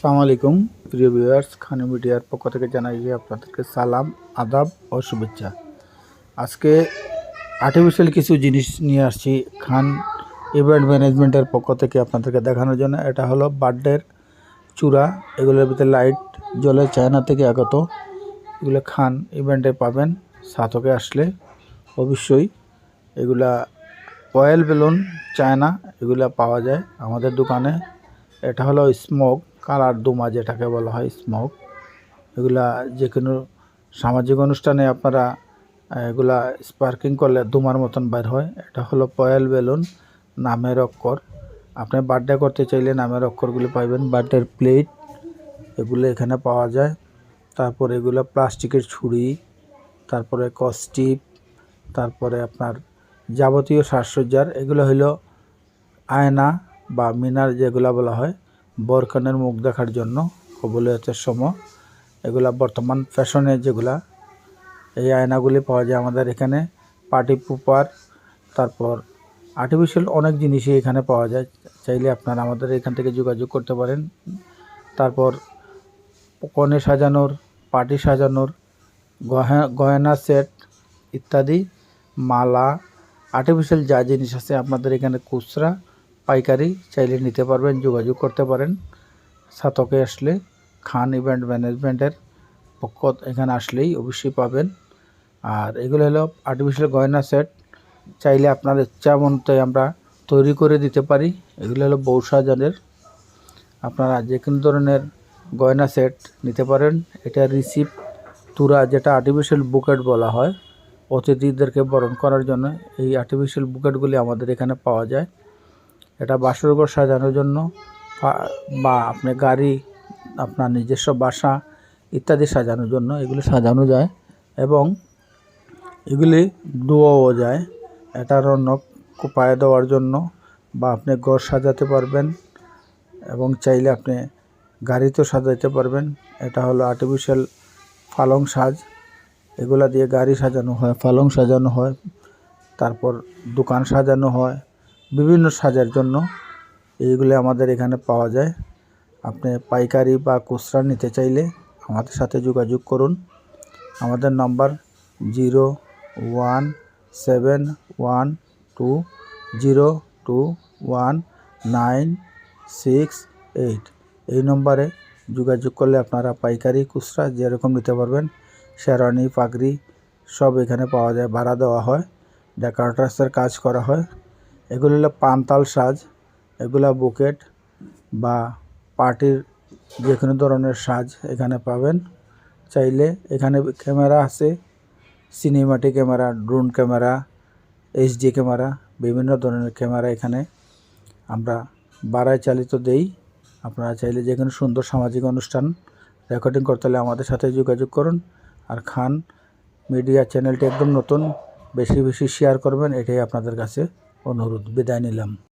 আসসালামু আলাইকুম, প্রিয় ভিউয়ার্স খানি মিডিয়ার পক্ষ থেকে জানাই যে আপনাদেরকে সালাম, আদাব ও শুভেচ্ছা। আজকে আর্টিফিশিয়াল কিছু জিনিস নিয়ে আসছি খান ইভেন্ট ম্যানেজমেন্টের পক্ষ থেকে আপনাদেরকে দেখানোর জন্য। এটা হলো বার্থডের চূড়া, এগুলোর ভিতরে লাইট জ্বলে চায়না থেকে আগত। এগুলো খান ইভেন্টে পাবেন, সাতকে আসলে অবশ্যই এগুলা অয়েল বেলুন চায়না এগুলা পাওয়া যায় আমাদের দোকানে। এটা হলো স্মোক কালার দুমা যেটাকে বলা হয়, স্মোক, এগুলা যে কোনো সামাজিক অনুষ্ঠানে আপনারা এগুলা স্পার্কিং করলে দুমার মতন বের হয়। এটা হলো পয়েল বেলুন, নামের অক্ষর। আপনি বার্থডে করতে চাইলে নামের অক্ষরগুলি পাইবেন, বার্থডের প্লেট, এগুলো এখানে পাওয়া যায়। তারপর এগুলো প্লাস্টিকের ছুরি, তারপরে কস্টিপ, তারপরে আপনার যাবতীয় সাজসজ্জার, এগুলো হলো আয়না বা মিনার যেগুলো বলা হয়। বরখানের মুখ দেখার জন্য কবুলিয়তের সময়। এগুলা বর্তমান ফ্যাশনে যেগুলা, এই আয়নাগুলি পাওয়া যায় আমাদের এখানে পার্টি পুপার, তারপর আর্টিফিশিয়াল অনেক জিনিসই এখানে পাওয়া যায়। চাইলে আপনারা আমাদের এখান থেকে যোগাযোগ করতে পারেন। তারপর কনে সাজানোর পার্টি সাজানোর গয়না সেট ইত্যাদি, মালা আর্টিফিশিয়াল যা জিনিস আছে আপনাদের এখানে খুচরা পাইকারি চাইলে নিতে পারবেন, যোগাযোগ করতে পারেন। সাতকে আসলে খান ইভেন্ট ম্যানেজমেন্টের পক্ষ এখানে আসলেই অবশ্যই পাবেন। আর এগুলো হলো আর্টিফিশিয়াল গয়না সেট চাইলে আপনার ইচ্ছা মতো আমরা তৈরি করে দিতে পারি। এগুলো হলো বউ আপনারা যে কোনো ধরনের গয়না সেট নিতে পারেন। এটা রিসিপ তুরা যেটা আর্টিফিশিয়াল বুকেট বলা হয়, অতিথিদেরকে বরণ করার জন্য এই আর্টিফিশিয়াল বুকেটগুলি আমাদের এখানে পাওয়া যায়। এটা বাসরঘর সাজানোর জন্য। বা- আপনি গাড়ি, আপনার নিজস্ব বাসা ইত্যাদি সাজানোর জন্য এগুলি সাজানো যায় এবং এগুলি ধোয়াও যায়। এটা রৌনক কোপায় দেওয়ার জন্য বা আপনি ঘর সাজাতে পারবেন এবং চাইলে আপনি গাড়িতেও সাজাতে পারবেন। এটা হলো আর্টিফিশিয়াল পালং সাজ এগুলা দিয়ে গাড়ি সাজানো হয়, পালং সাজানো হয়, তারপর দোকান সাজানো হয়। বিভিন্ন সাজার জন্য এইগুলি আমাদের এখানে পাওয়া যায়। আপনি পাইকারি বা খুচরা নিতে চাইলে আমাদের সাথে যোগাযোগ করুন। আমাদের number zero one seven one two zero two one nine six eight. এই নম্বরে যোগাযোগ করলে আপনারা পাইকারি, খুচরা যেরকম নিতে পারবেন শেরানি পাগড়ি সব এখানে পাওয়া যায়, ভাড়া দেওয়া হয়। ডেকারেটার্সের কাজ করা হয়। এগুলো হলো পান্তাল সাজ, এগুলা বুকেট বা পার্টির যে কোনো ধরনের সাজ এখানে পাবেন। চাইলে এখানে ক্যামেরা আছে cinematic camera drone camera HD camera, বিভিন্ন ধরনের ক্যামেরা এখানে আমরা বাড়ায় চালিত দেই। আপনারা চাইলে যে কোনো সুন্দর সামাজিক অনুষ্ঠান রেকর্ডিং করতে হলে আমাদের সাথে যোগাযোগ করুন। আর খান মিডিয়া চ্যানেলটি একদম নতুন, বেশি বেশি শেয়ার করবেন, এটাই আপনাদের কাছে অনুরোধ বিদায় নিলাম।